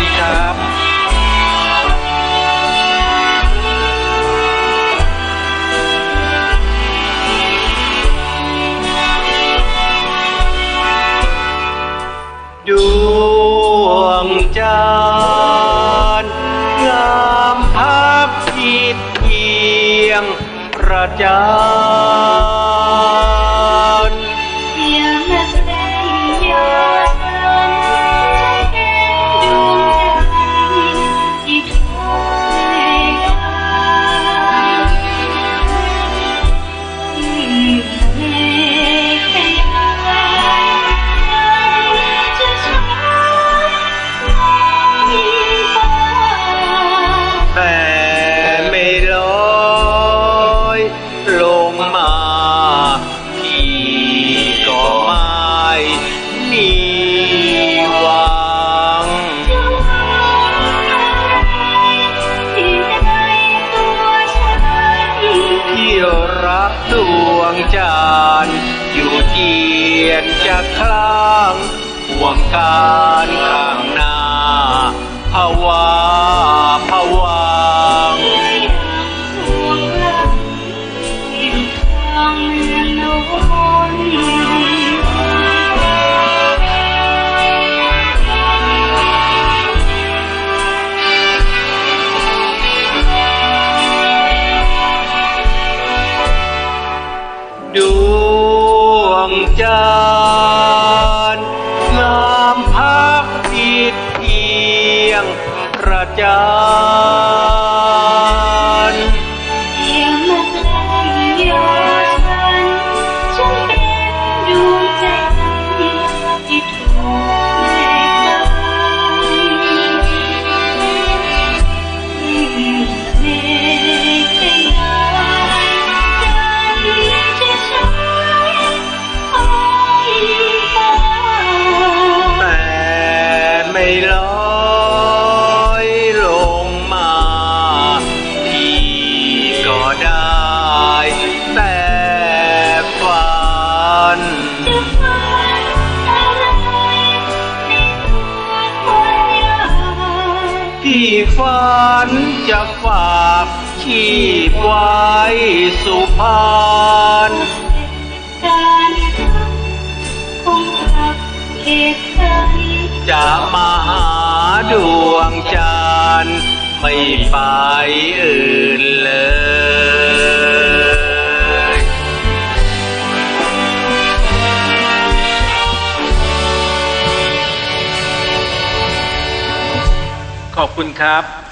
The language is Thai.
ดีครับดวงจันทร์งามพับผิดเพียงประจัน ดวงจันทร์อยู่เจียนจะคลางห่วงการ องจานทร์งามพักผิดเพียงพระจานเพียงมาแกล้งยา ที่ฝันจะฝากชีพไว้สุพรรณการคงรักเหตุใจะมาหาดวงจันทร์ไม่ไปอื่นเลย ขอบคุณครับ